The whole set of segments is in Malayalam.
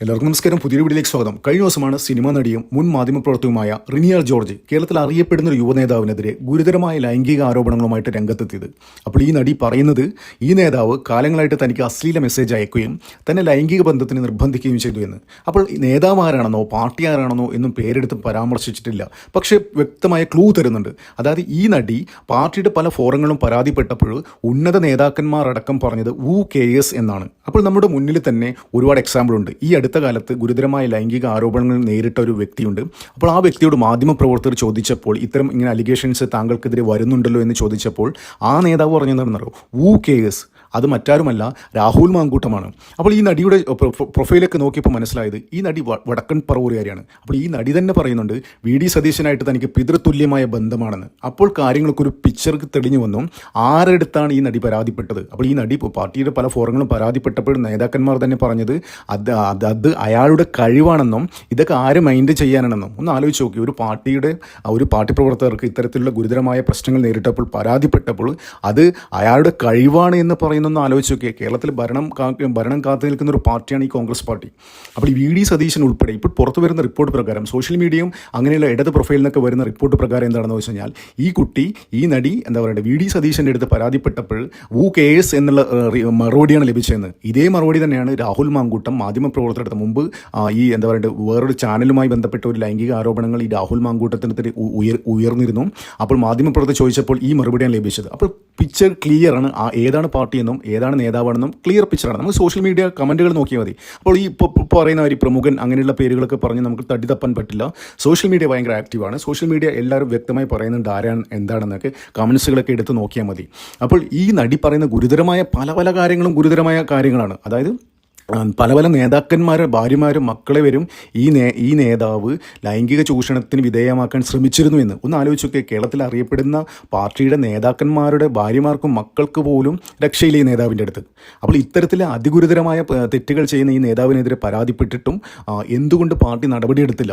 എല്ലാവർക്കും നമസ്കാരം. പുതിയൊരു വീഡിയോയിലേക്ക് സ്വാഗതം. കഴിഞ്ഞ ദിവസമാണ് സിനിമാ നടിയും മുൻ മാധ്യമപ്രവർത്തകയുമായ റിനിയർ ജോർജ് കേരളത്തിൽ അറിയപ്പെടുന്ന ഒരു യുവനേതാവിനെതിരെ ഗുരുതരമായ ലൈംഗിക ആരോപണങ്ങളുമായിട്ട് രംഗത്തെത്തിയത്. അപ്പോൾ ഈ നടി പറയുന്നത് ഈ നേതാവ് കാലങ്ങളായിട്ട് തനിക്ക് അശ്ലീല മെസ്സേജ് അയക്കുകയും തന്നെ ലൈംഗിക ബന്ധത്തിന് നിർബന്ധിക്കുകയും ചെയ്തു എന്ന്. അപ്പോൾ നേതാവ് ആരാണെന്നോ പാർട്ടി ആരാണെന്നോ എന്നും പേരെടുത്ത് പരാമർശിച്ചിട്ടില്ല. പക്ഷേ വ്യക്തമായ ക്ലൂ തരുന്നുണ്ട്. അതായത് ഈ നടി പാർട്ടിയുടെ പല ഫോറങ്ങളും പരാതിപ്പെട്ടപ്പോൾ ഉന്നത നേതാക്കന്മാരടക്കം പറഞ്ഞത് വു കെ എസ് എന്നാണ്. അപ്പോൾ നമ്മുടെ മുന്നിൽ തന്നെ ഒരുപാട് എക്സാമ്പിൾ ഉണ്ട്. ഈ അടുത്ത കാലത്ത് ഗുരുതരമായ ലൈംഗിക ആരോപണങ്ങൾ നേരിട്ട ഒരു വ്യക്തിയുണ്ട്. അപ്പോൾ ആ വ്യക്തിയോട് മാധ്യമപ്രവർത്തകർ ചോദിച്ചപ്പോൾ ഇത്തരം ഇങ്ങനെ അലിഗേഷൻസ് താങ്കൾക്കെതിരെ വരുന്നുണ്ടല്ലോ എന്ന് ചോദിച്ചപ്പോൾ ആ നേതാവ് പറഞ്ഞതെന്നറിയോ വു കേസ് അത് മറ്റാരുമല്ല രാഹുൽ മാങ്കൂട്ടമാണ്. അപ്പോൾ ഈ നടിയുടെ പ്രൊ- പ്രൊ- പ്രൊഫൈലൊക്കെ നോക്കിയപ്പോൾ മനസ്സിലായത് ഈ നടി വടക്കൻ പറവൂരുകാരിയാണ്. അപ്പോൾ ഈ നടി തന്നെ പറയുന്നുണ്ട് വി. ഡി. സതീശനായിട്ട് തനിക്ക് പിതൃതുല്യമായ ബന്ധമാണെന്ന്. അപ്പോൾ കാര്യങ്ങൾക്കൊരു പിക്ചർ തെളിഞ്ഞു വന്നു ആരെടുത്താണ് ഈ നടി പരാതിപ്പെട്ടത്? അപ്പോൾ ഈ നടി പാർട്ടിയുടെ പല ഫോറങ്ങളും പരാതിപ്പെട്ടപ്പോഴും നേതാക്കന്മാർ തന്നെ പറഞ്ഞത് അത് അത് അയാളുടെ കഴിവാണെന്നും ഇതൊക്കെ ആര് മൈൻഡ് ചെയ്യാനാണെന്നും. ഒന്ന് ആലോചിച്ച് നോക്കി ഒരു പാർട്ടിയുടെ ഒരു പാർട്ടി പ്രവർത്തകർക്ക് ഇത്തരത്തിലുള്ള ഗുരുതരമായ പ്രശ്നങ്ങൾ നേരിട്ടപ്പോൾ പരാതിപ്പെട്ടപ്പോൾ അത് അയാളുടെ കഴിവാണ് എന്ന് പറയുന്നൊന്ന് ആലോചിച്ച് നോക്കിയ. കേരളത്തിൽ ഭരണം ഭരണം കാത്തു നിൽക്കുന്ന ഒരു പാർട്ടിയാണ് ഈ കോൺഗ്രസ് പാർട്ടി. അപ്പോൾ ഈ വി ഡി സതീശൻ ഉൾപ്പെടെ ഇപ്പോൾ പുറത്തു വരുന്ന റിപ്പോർട്ട് പ്രകാരം സോഷ്യൽ മീഡിയയും അങ്ങനെയുള്ള ഇടത് പ്രൊഫൈലിൽ നിന്നൊക്കെ വരുന്ന റിപ്പോർട്ട് പ്രകാരം എന്താണെന്ന് വെച്ച് കഴിഞ്ഞാൽ ഈ കുട്ടി ഈ നടി എന്താ പറയുക വി ഡി സതീശന്റെ അടുത്ത് പരാതിപ്പെട്ടപ്പോൾ വു കേസ് എന്നുള്ള മറുപടിയാണ് ലഭിച്ചതെന്ന്. ഇതേ മറുപടി തന്നെയാണ് രാഹുൽ മാങ്കൂട്ടം മാധ്യമപ്രവർത്തകരുടെ മുമ്പ് ഈ എന്താ പറയുക വേറൊരു ചാനലുമായി ബന്ധപ്പെട്ട ഒരു ലൈംഗിക ആരോപണങ്ങൾ ഈ രാഹുൽ മാങ്കൂട്ടത്തിനെതിരെ ഉയർ ഉയർന്നിരുന്നു. അപ്പോൾ മാധ്യമപ്രവർത്തകർ ചോദിച്ചപ്പോൾ ഈ മറുപടിയാണ് ലഭിച്ചത്. അപ്പോൾ പിക്ചർ ക്ലിയർ ആണ്. ആ ഏതാണ് പാർട്ടി എന്നും ഏതാണ് നേതാവാണെന്നും ക്ലിയർ പിക്ചറാണ് നമുക്ക് സോഷ്യൽ മീഡിയ കമന്റുകൾ നോക്കിയാൽ മതി. അപ്പോൾ ഈ ഇപ്പോൾ ഇപ്പോൾ പറയുന്ന ഒരു പ്രമുഖൻ അങ്ങനെയുള്ള പേരുകളൊക്കെ പറഞ്ഞ് നമുക്ക് തടി തപ്പാൻ പറ്റില്ല. സോഷ്യൽ മീഡിയ ഭയങ്കര ആക്റ്റീവാണ് സോഷ്യൽ മീഡിയ എല്ലാവരും വ്യക്തമായി പറയുന്നുണ്ട് ആരാണ് എന്താണെന്നൊക്കെ. കമൻസുകളൊക്കെ എടുത്ത് നോക്കിയാൽ മതി. അപ്പോൾ ഈ നടി പറയുന്ന ഗുരുതരമായ പല പല കാര്യങ്ങളും ഗുരുതരമായ കാര്യങ്ങളാണ്. അതായത് പല പല നേതാക്കന്മാരും ഭാര്യമാരും മക്കളെ വരും ഈ നേ ഈ നേതാവ് ലൈംഗിക ചൂഷണത്തിന് വിധേയമാക്കാൻ ശ്രമിച്ചിരുന്നു എന്ന്. ഒന്ന് ആലോചിച്ചൊക്കെ കേരളത്തിൽ അറിയപ്പെടുന്ന പാർട്ടിയുടെ നേതാക്കന്മാരുടെ ഭാര്യമാർക്കും മക്കൾക്ക് പോലും രക്ഷയില്ല ഈ നേതാവിന്റെ അടുത്ത്. അപ്പോൾ ഇത്തരത്തിൽ അതിഗുരുതരമായ തെറ്റുകൾ ചെയ്യുന്ന ഈ നേതാവിനെതിരെ പരാതിപ്പെട്ടിട്ടും എന്തുകൊണ്ട് പാർട്ടി നടപടിയെടുത്തില്ല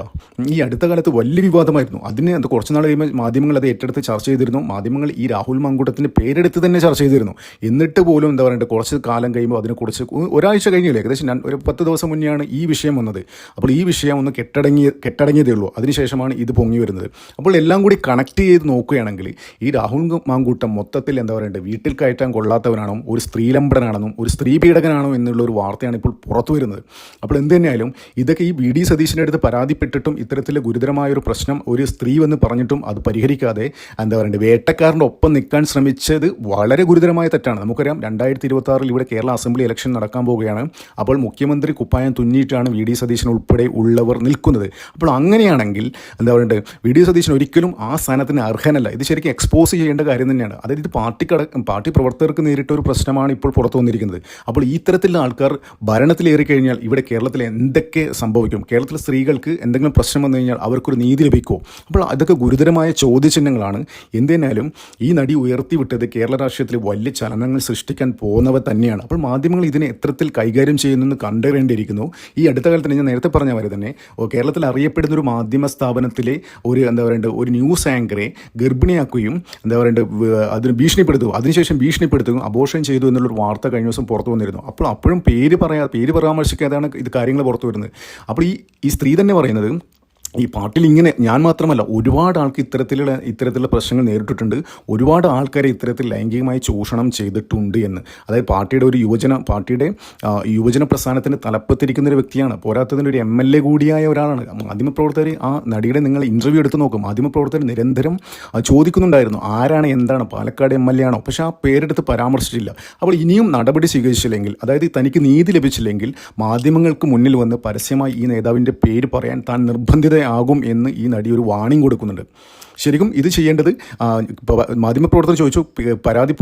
ഈ അടുത്ത കാലത്ത് വലിയ വിവാദമായിരുന്നു. അതിന് അത് കുറച്ച് നാൾ കഴിയുമ്പോൾ മാധ്യമങ്ങൾ അത് ഏറ്റെടുത്ത് ചർച്ച ചെയ്തിരുന്നു. മാധ്യമങ്ങൾ ഈ രാഹുൽ മാങ്കൂട്ടത്തിന്റെ പേരെടുത്ത് തന്നെ ചർച്ച ചെയ്തിരുന്നു. എന്നിട്ട് പോലും എന്താ പറയുക കുറച്ച് കാലം കഴിയുമ്പോൾ അതിനെക്കുറിച്ച് ഒരാഴ്ച കഴിഞ്ഞില്ലേ? ഏകദേശം ഒരു പത്ത് ദിവസം മുന്നെയാണ് ഈ വിഷയം വന്നത്. അപ്പോൾ ഈ വിഷയം ഒന്ന് കെട്ടടങ്ങി കെട്ടടങ്ങിയതേ ഉള്ളൂ. അതിനുശേഷമാണ് ഇത് പൊങ്ങി വരുന്നത്. അപ്പോൾ എല്ലാം കൂടി കണക്ട് ചെയ്ത് നോക്കുകയാണെങ്കിൽ ഈ രാഹുൽ മാങ്കൂട്ടം മൊത്തത്തിൽ എന്താ പറയേണ്ടത് വീട്ടിൽ കയറ്റാൻ കൊള്ളാത്തവനാണോ ഒരു സ്ത്രീലംബടനാണെന്നും ഒരു സ്ത്രീ പീഡകനാണോ എന്നുള്ള ഒരു വാർത്തയാണ് ഇപ്പോൾ പുറത്തു വരുന്നത്. അപ്പോൾ എന്ത് തന്നെയായാലും ഇതൊക്കെ ഈ ബി ഡി സതീശിന്റെ അടുത്ത് പരാതിപ്പെട്ടിട്ടും ഇത്തരത്തിൽ ഗുരുതരമായ ഒരു പ്രശ്നം ഒരു സ്ത്രീ വന്ന് പറഞ്ഞിട്ടും അത് പരിഹരിക്കാതെ എന്താ പറയേണ്ടത് വേട്ടക്കാരന്റെ ഒപ്പം നിൽക്കാൻ ശ്രമിച്ചത് വളരെ ഗുരുതരമായ തെറ്റാണ്. നമുക്കറിയാം രണ്ടായിരത്തി ഇരുപത്തി ഇവിടെ കേരള അസംബ്ലി ഇലക്ഷൻ നടക്കാൻ പോവുകയാണ്. അപ്പോൾ മുഖ്യമന്ത്രി കുപ്പായം തുന്നിയിട്ടാണ് വി ഡി സതീശൻ ഉൾപ്പെടെ ഉള്ളവർ നിൽക്കുന്നത്. അപ്പോൾ അങ്ങനെയാണെങ്കിൽ എന്താ പറയുക വി ഡി സതീശൻ ഒരിക്കലും ആ സ്ഥാനത്തിന് അർഹനല്ല. ഇത് ശരിക്കും എക്സ്പോസ് ചെയ്യേണ്ട കാര്യം തന്നെയാണ്. അതായത് ഇത് പാർട്ടിക്കട പാർട്ടി പ്രവർത്തകർക്ക് നേരിട്ട ഒരു പ്രശ്നമാണ് ഇപ്പോൾ പുറത്തു വന്നിരിക്കുന്നത്. അപ്പോൾ ഈ തരത്തിലുള്ള ആൾക്കാർ ഭരണത്തിലേറി കഴിഞ്ഞാൽ ഇവിടെ കേരളത്തിൽ എന്തൊക്കെ സംഭവിക്കും? കേരളത്തിലെ സ്ത്രീകൾക്ക് എന്തെങ്കിലും പ്രശ്നം വന്നു കഴിഞ്ഞാൽ അവർക്കൊരു നീതി ലഭിക്കുമോ അപ്പോൾ അതൊക്കെ ഗുരുതരമായ ചോദ്യചിഹ്നങ്ങളാണ്. എന്തിനാലും ഈ നടി ഉയർത്തിവിട്ടത് കേരള രാഷ്ട്രീയത്തിൽ വലിയ ചലനങ്ങൾ സൃഷ്ടിക്കാൻ പോകുന്നവ തന്നെയാണ്. അപ്പോൾ മാധ്യമങ്ങൾ ഇതിനെ എത്രത്തിൽ കൈകാര്യം ചെയ്യുന്നെന്ന് കണ്ടറിയേണ്ടിയിരിക്കുന്നു. ഈ അടുത്ത കാലത്ത് ഞാൻ നേരത്തെ പറഞ്ഞ പോലെ തന്നെ കേരളത്തിൽ അറിയപ്പെടുന്ന ഒരു മാധ്യമ സ്ഥാപനത്തിലെ ഒരു എന്താ പറയേണ്ടത് ഒരു ന്യൂസ് ആങ്കറെ ഗർഭിണിയാക്കുകയും എന്താ വ- അതിന് ഭീഷണിപ്പെടുത്തുകയും അതിനുശേഷം ഭീഷണിപ്പെടുത്തുകയും അബോഷൻ ചെയ്തു എന്നുള്ളൊരു വാർത്ത കഴിഞ്ഞ ദിവസം പുറത്തു വന്നിരുന്നു. അപ്പോൾ അപ്പോഴും പേര് പറയാ പേര് പരാമർശിക്കാതെയാണ് ഇത് കാര്യങ്ങൾ പുറത്തു വരുന്നത്. അപ്പോൾ ഈ ഈ സ്ത്രീ തന്നെ പറയുന്നത് ഈ പാട്ടിൽ ഇങ്ങനെ ഞാൻ മാത്രമല്ല ഒരുപാട് ആൾക്ക് ഇത്തരത്തിലുള്ള ഇത്തരത്തിലുള്ള പ്രശ്നങ്ങൾ നേരിട്ടിട്ടുണ്ട്. ഒരുപാട് ആൾക്കാരെ ഇത്തരത്തിൽ ലൈംഗികമായി ചൂഷണം ചെയ്തിട്ടുണ്ട് എന്ന്. അതായത് പാർട്ടിയുടെ ഒരു യുവജന പാർട്ടിയുടെ യുവജന പ്രസ്ഥാനത്തിന് തലപ്പത്തിരിക്കുന്ന ഒരു വ്യക്തിയാണ്. പോരാത്തതിന് ഒരു എം എൽ എ കൂടിയായ ഒരാളാണ്. മാധ്യമപ്രവർത്തകർ ആ നടിയുടെ നിങ്ങൾ ഇന്റർവ്യൂ എടുത്ത് നോക്കും. മാധ്യമപ്രവർത്തകർ നിരന്തരം ചോദിക്കുന്നുണ്ടായിരുന്നു ആരാണ് എന്താണ് പാലക്കാട് എം എൽ എ ആണോ? പക്ഷേ ആ പേരെടുത്ത് പരാമർശിച്ചില്ല. അപ്പോൾ ഇനിയും നടപടി സ്വീകരിച്ചില്ലെങ്കിൽ അതായത് തനിക്ക് നീതി ലഭിച്ചില്ലെങ്കിൽ മാധ്യമങ്ങൾക്ക് മുന്നിൽ വന്ന് പരസ്യമായി ഈ നേതാവിന്റെ പേര് പറയാൻ താൻ നിർബന്ധിതയാകും എന്ന് ഈ നടി ഒരു വാണിംഗ് കൊടുക്കുന്നുണ്ട്. ശരിക്കും ഇത് ചെയ്യേണ്ടത് മാധ്യമപ്രവർത്തകർ ചോദിച്ചു പരാതി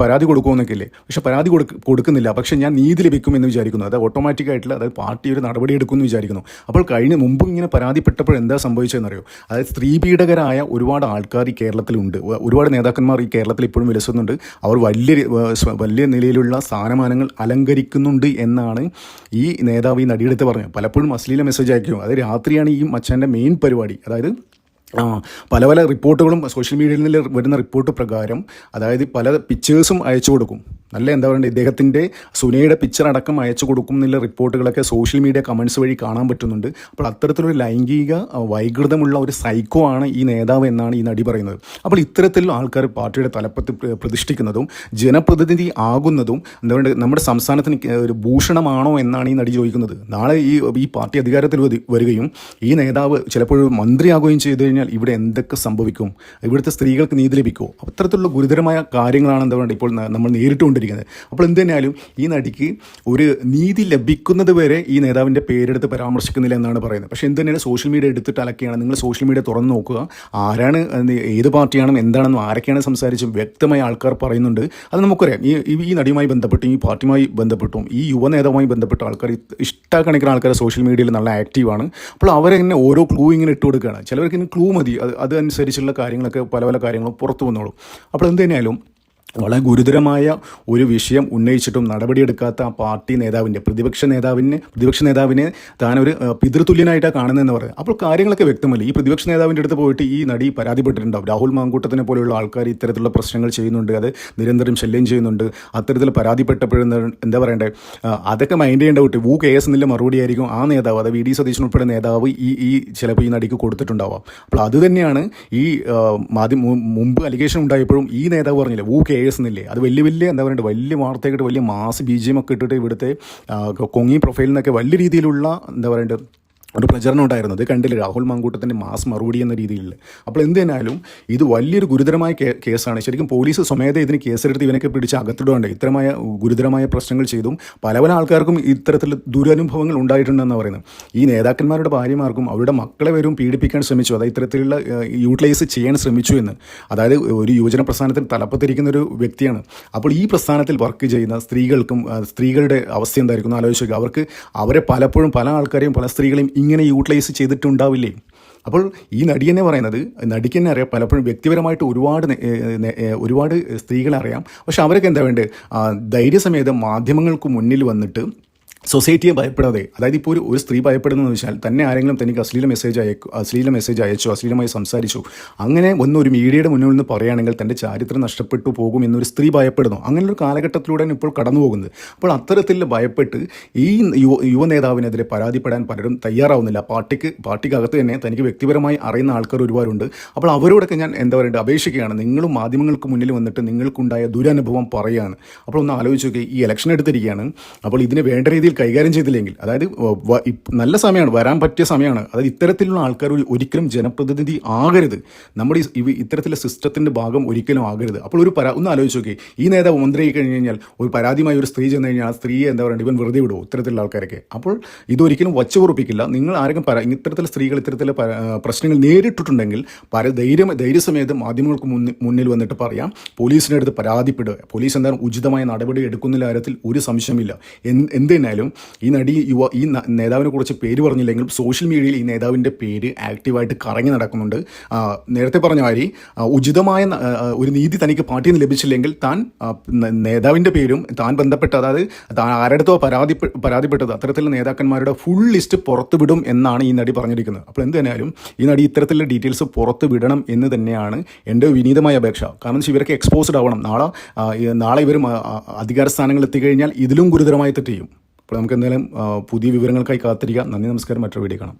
പരാതി കൊടുക്കുമെന്നൊക്കെ ഇല്ലേ പക്ഷെ പരാതി കൊടുക്ക കൊടുക്കുന്നില്ല. പക്ഷേ ഞാൻ നീതി ലഭിക്കും എന്ന് വിചാരിക്കുന്നു. അത് ഓട്ടോമാറ്റിക് ആയിട്ടുള്ള അതായത് പാർട്ടി ഒരു നടപടി എടുക്കുമെന്ന് വിചാരിക്കുന്നു. അപ്പോൾ കഴിഞ്ഞ മുമ്പ് ഇങ്ങനെ പരാതിപ്പെട്ടപ്പോൾ എന്താ സംഭവിച്ചതെന്നറിയോ? അതായത് സ്ത്രീപീഡകരായ ഒരുപാട് ആൾക്കാർ ഈ കേരളത്തിലുണ്ട്. ഒരുപാട് നേതാക്കന്മാർ ഈ കേരളത്തിൽ ഇപ്പോഴും വിലസുന്നുണ്ട്. അവർ വലിയ വലിയ നിലയിലുള്ള സ്ഥാനമാനങ്ങൾ അലങ്കരിക്കുന്നുണ്ട് എന്നാണ് ഈ നേതാവ് ഈ നടിയെടുത്ത് പറഞ്ഞത്. പലപ്പോഴും അശ്ലീല മെസ്സേജ് അയക്കും. അതായത് രാത്രിയാണ് ഈ മച്ചാന്റെ മെയിൻ പരിപാടി. അതായത് പല പല റിപ്പോർട്ടുകളും സോഷ്യൽ മീഡിയയിൽ നിന്ന് വരുന്ന റിപ്പോർട്ട് പ്രകാരം അതായത് പല പിക്ചേഴ്സും അയച്ചു കൊടുക്കും. നല്ല എന്താ പറയുക ഇദ്ദേഹത്തിന്റെ സുനയുടെ പിക്ചർ അടക്കം അയച്ചു കൊടുക്കും എന്നുള്ള റിപ്പോർട്ടുകളൊക്കെ സോഷ്യൽ മീഡിയ കമൻസ് വഴി കാണാൻ പറ്റുന്നുണ്ട്. അപ്പോൾ അത്തരത്തിലൊരു ലൈംഗിക വൈകൃതമുള്ള ഒരു സൈക്കോ ആണ് ഈ നേതാവ് എന്നാണ് ഈ നടി പറയുന്നത്. അപ്പോൾ ഇത്തരത്തിൽ ആൾക്കാർ പാർട്ടിയുടെ തലപ്പത്ത് പ്രതിഷ്ഠിക്കുന്നതും ജനപ്രതിനിധി ആകുന്നതും എന്താ പറയുക നമ്മുടെ സംസ്ഥാനത്തിന് ഒരു ഭൂഷണമാണോ എന്നാണ് ഈ നടി ചോദിക്കുന്നത്. നാളെ ഈ ഈ പാർട്ടി അധികാരത്തിൽ വരി- വരികയും ഈ നേതാവ് ചിലപ്പോൾ മന്ത്രിയാകുകയും ചെയ്തു കഴിഞ്ഞാൽ ഇവിടെ എന്തൊക്കെ സംഭവിക്കും? ഇവിടുത്തെ സ്ത്രീകൾക്ക് നീതി ലഭിക്കുമോ അത്തരത്തിലുള്ള ഗുരുതരമായ കാര്യങ്ങളാണ് എന്താ പറയുക ഇപ്പോൾ നമ്മൾ നേരിട്ടുകൊണ്ടിരിക്കുന്നത്. അപ്പോൾ എന്ത് തന്നെയാലും ഈ നടിക്ക് ഒരു നീതി ലഭിക്കുന്നത് വരെ ഈ നേതാവിന്റെ പേരെടുത്ത് പരാമർശിക്കുന്നില്ല എന്നാണ് പറയുന്നത്. പക്ഷേ എന്ത് തന്നെയാണ് സോഷ്യൽ മീഡിയ എടുത്തിട്ട് അലക്കുകയാണ്. നിങ്ങൾ സോഷ്യൽ മീഡിയ തുറന്ന് നോക്കുക. ആരാണ് ഏത് പാർട്ടിയാണെന്നും എന്താണെന്നും ആരൊക്കെയാണ് സംസാരിച്ചും വ്യക്തമായ ആൾക്കാർ പറയുന്നുണ്ട്. അത് നമുക്കറിയാം. ഈ ഈ- ഈ നടിയുമായി ബന്ധപ്പെട്ടും ഈ പാർട്ടിയുമായി ബന്ധപ്പെട്ടും ഈ യുവ നേതാവുമായി ബന്ധപ്പെട്ട ആൾക്കാർ ഇഷ്ടക്കണക്കിന് ആൾക്കാർ സോഷ്യൽ മീഡിയയിൽ നല്ല ആക്റ്റീവാണ്. അപ്പോൾ അവരെങ്ങനെ ഓരോ ക്ലൂ ഇങ്ങനെ ഇട്ട് കൊടുക്കുകയാണ് ചിലവർക്ക് ഇങ്ങനെ ക്ലൂ മതി. അത് അതനുസരിച്ചുള്ള കാര്യങ്ങളൊക്കെ പല പല കാര്യങ്ങളും പുറത്തു വന്നോളും. അപ്പോൾ എന്ത് തന്നെയായാലും വളരെ ഗുരുതരമായ ഒരു വിഷയം ഉന്നയിച്ചിട്ടും നടപടിയെടുക്കാത്ത ആ പാർട്ടി നേതാവിന്റെ പ്രതിപക്ഷ നേതാവിനെ പ്രതിപക്ഷ നേതാവിനെ താനൊരു പിതൃതുല്യനായിട്ടാണ് കാണുന്നതെന്ന് പറയുന്നത് അപ്പോൾ കാര്യങ്ങളൊക്കെ വ്യക്തമല്ല? ഈ പ്രതിപക്ഷ നേതാവിന്റെ അടുത്ത് പോയിട്ട് ഈ നടി പരാതിപ്പെട്ടിട്ടുണ്ടാവും. രാഹുൽ മാങ്കൂട്ടത്തിനെ പോലെയുള്ള ആൾക്കാർ ഇത്തരത്തിലുള്ള പ്രശ്നങ്ങൾ ചെയ്യുന്നുണ്ട്. അത് നിരന്തരം ശല്യം ചെയ്യുന്നുണ്ട്. അത്തരത്തിൽ പരാതിപ്പെട്ടപ്പോഴും എന്താ പറയണ്ടേ? അതൊക്കെ മൈൻഡ് ചെയ്യേണ്ട കുട്ടി. വൂ എസ് എന്നുള്ള മറുപടി ആയിരിക്കും ആ നേതാവ് അത് വി ഡി സതീശൻ ഉൾപ്പെടെ നേതാവ് ഈ ഈ ചിലപ്പോൾ ഈ നടിക്ക് കൊടുത്തിട്ടുണ്ടാവാം. അപ്പോൾ അത് തന്നെയാണ് ഈ മാധ്യമ മുമ്പ് അലിഗേഷൻ ഉണ്ടായപ്പോഴും ഈ നേതാവ് പറഞ്ഞില്ല? വൂ കെ എസ് എന്നില്ലേ അത് വലിയ വലിയ എന്താ പറയുക വലിയ വാർത്തയൊക്കെ വലിയ മാസ് ബി ജി എം ഒക്കെ ഇട്ടിട്ട് ഇവിടുത്തെ കൊങ്ങി പ്രൊഫൈലിൽ നിന്നൊക്കെ വലിയ രീതിയിലുള്ള എന്താ പറയേണ്ടത് ഒരു പ്രചരണം ഉണ്ടായിരുന്നു അത് കണ്ടില്ല? രാഹുൽ മാങ്കൂട്ടത്തിന്റെ മാസ് മറുപടി എന്ന രീതിയിൽ. അപ്പോൾ എന്ത് ഇത് വലിയൊരു ഗുരുതരമായ കേസാണ്. ശരിക്കും പോലീസ് സ്വമേധ ഇതിന് കേസെടുത്ത് ഇവനൊക്കെ പിടിച്ച് അകത്തിടുകൊണ്ട് ഇത്തരമായ ഗുരുതരമായ പ്രശ്നങ്ങൾ ചെയ്തും പല പല ആൾക്കാർക്കും ഇത്തരത്തിൽ ദുരനുഭവങ്ങൾ ഉണ്ടായിട്ടുണ്ടെന്ന് പറയുന്നത്. ഈ നേതാക്കന്മാരുടെ ഭാര്യമാർക്കും അവരുടെ മക്കളെ വരും പീഡിപ്പിക്കാൻ ശ്രമിച്ചു. അതായത് ഇത്തരത്തിലുള്ള യൂട്ടിലൈസ് ചെയ്യാൻ ശ്രമിച്ചു എന്ന്. അതായത് ഒരു യുവജന പ്രസ്ഥാനത്തിൽ തലപ്പത്തിരിക്കുന്ന ഒരു വ്യക്തിയാണ്. അപ്പോൾ ഈ പ്രസ്ഥാനത്തിൽ വർക്ക് ചെയ്യുന്ന സ്ത്രീകൾക്കും സ്ത്രീകളുടെ അവസ്ഥ എന്തായിരിക്കും? ആലോചിക്കുക അവർക്ക് അവരെ പലപ്പോഴും പല ആൾക്കാരെയും പല സ്ത്രീകളെയും ഇങ്ങനെ യൂട്ടിലൈസ് ചെയ്തിട്ടുണ്ടാവില്ലേ? അപ്പോൾ ഈ നടി തന്നെ പറയുന്നത് നടിക്ക് തന്നെ അറിയാം പലപ്പോഴും വ്യക്തിപരമായിട്ട് ഒരുപാട് ഒരുപാട് സ്ത്രീകളെ അറിയാം. പക്ഷെ അവരൊക്കെ എന്താ വേണ്ടത്? ധൈര്യസമേതം മാധ്യമങ്ങൾക്ക് മുന്നിൽ വന്നിട്ട് സൊസൈറ്റിയെ ഭയപ്പെടാതെ അതായത് ഇപ്പോൾ ഒരു സ്ത്രീ ഭയപ്പെടുന്നതെന്ന് വെച്ചാൽ തന്നെ ആരെങ്കിലും തനിക്ക് അശ്ലീല മെസ്സേജ് അയക്കു അശ്ലീല മെസ്സേജ് അയച്ചു അശ്ലീലമായി സംസാരിച്ചു അങ്ങനെ ഒന്ന് ഒരു മീഡിയയുടെ മുന്നിൽ നിന്ന് പറയുകയാണെങ്കിൽ തന്റെ ചാരിത്രം നഷ്ടപ്പെട്ടു പോകും എന്നൊരു സ്ത്രീ ഭയപ്പെടുന്നു. അങ്ങനെ ഒരു കാലഘട്ടത്തിലൂടെയാണ് ഇപ്പോൾ കടന്നു പോകുന്നത് അപ്പോൾ അത്തരത്തിൽ ഭയപ്പെട്ട് ഈ യുവ യുവ നേതാവിനെതിരെ പരാതിപ്പെടാൻ പലരും തയ്യാറാവുന്നില്ല. പാർട്ടിക്ക് പാർട്ടിക്കകത്ത് തന്നെ തനിക്ക് വ്യക്തിപരമായി അറിയുന്ന ആൾക്കാർ ഒരുപാടുണ്ട്. അപ്പോൾ അവരോടൊക്കെ ഞാൻ എന്താ പറയുക അപേക്ഷിക്കുകയാണ്. നിങ്ങളും മാധ്യമങ്ങൾക്ക് മുന്നിൽ വന്നിട്ട് നിങ്ങൾക്കുണ്ടായ ദുരനുഭവം പറയുകയാണ്. അപ്പോൾ ഒന്ന് ആലോചിച്ച് നോക്കി ഈ ഇലക്ഷൻ എടുത്തിരിക്കുകയാണ്. അപ്പോൾ ഇതിന് വേണ്ട രീതിയിൽ കൈകാര്യം ചെയ്തില്ലെങ്കിൽ അതായത് നല്ല സമയമാണ് വരാൻ പറ്റിയ സമയമാണ്. അതായത് ഇത്തരത്തിലുള്ള ആൾക്കാർ ഒരിക്കലും ജനപ്രതിനിധി ആകരുത്. നമ്മുടെ ഈ ഇത്തരത്തിലുള്ള സിസ്റ്റത്തിന്റെ ഭാഗം ഒരിക്കലും ആകരുത്. അപ്പോൾ ഒരു പരാ ഒന്ന് ആലോചിച്ച് നോക്കി ഈ നേതാവ് മന്ത്രി ആയി കഴിഞ്ഞ് കഴിഞ്ഞാൽ ഒരു പരാതിയുമായി ഒരു സ്ത്രീ ചെന്ന് കഴിഞ്ഞാൽ ആ സ്ത്രീയെ എന്താ പറയുക ഇവൻ വെറുതെ വിടുമോ ഇത്തരത്തിലുള്ള ആൾക്കാരൊക്കെ. അപ്പോൾ ഇതൊരിക്കലും വച്ചു ഉറപ്പിക്കില്ല നിങ്ങൾ ആരെങ്കിലും പര ഇത്തരത്തിലുള്ള സ്ത്രീകൾ ഇത്തരത്തിലുള്ള പ്രശ്നങ്ങൾ നേരിട്ടിട്ടുണ്ടെങ്കിൽ പര ധൈര്യം ധൈര്യസമേതം മാധ്യമങ്ങൾക്ക് മുന്നിൽ വന്നിട്ട് പറയാം പോലീസിന്റെ അടുത്ത് പരാതിപ്പെടുക. പോലീസ് എന്തായാലും ഉചിതമായ നടപടി എടുക്കുന്ന കാര്യത്തിൽ ഒരു സംശയമില്ല എന്ത് തന്നെയാലും ഈ നടി യുവ ഈ നേതാവിനെ കുറിച്ച് പേര് പറഞ്ഞില്ലെങ്കിലും സോഷ്യൽ മീഡിയയിൽ ഈ നേതാവിന്റെ പേര് ആക്റ്റീവായിട്ട് കറങ്ങി നടക്കുന്നുണ്ട്. നേരത്തെ പറഞ്ഞ മാതിരി ഉചിതമായ ഒരു നീതി തനിക്ക് പാർട്ടിയിൽ നിന്ന് ലഭിച്ചില്ലെങ്കിൽ താൻ നേതാവിന്റെ പേരും താൻ ബന്ധപ്പെട്ട അതായത് താൻ ആരടുത്തോ പരാതി പരാതിപ്പെട്ടത് അത്തരത്തിലുള്ള നേതാക്കന്മാരുടെ ഫുൾ ലിസ്റ്റ് പുറത്തു വിടും എന്നാണ് ഈ നടി പറഞ്ഞിരിക്കുന്നത്. അപ്പോൾ എന്ത് തന്നെയാലും ഈ നടി ഇത്തരത്തിലുള്ള ഡീറ്റെയിൽസ് പുറത്തു വിടണം എന്ന് തന്നെയാണ് എന്റെ വിനീതമായ അപേക്ഷ. കാരണം ഇവരൊക്കെ എക്സ്പോസ്ഡ് ആവണം. നാളെ നാളെ ഇവർ അധികാര സ്ഥാനങ്ങളിൽ എത്തിക്കഴിഞ്ഞാൽ ഇതിലും ഗുരുതരമായി തെറ്റ് ചെയ്യും. അപ്പോൾ നമുക്ക് എന്തായാലും പുതിയ വിവരങ്ങൾക്കായി കാത്തിരിക്കാം. നന്ദി നമസ്കാരം. മറ്റൊരു വീഡിയോ കാണാം.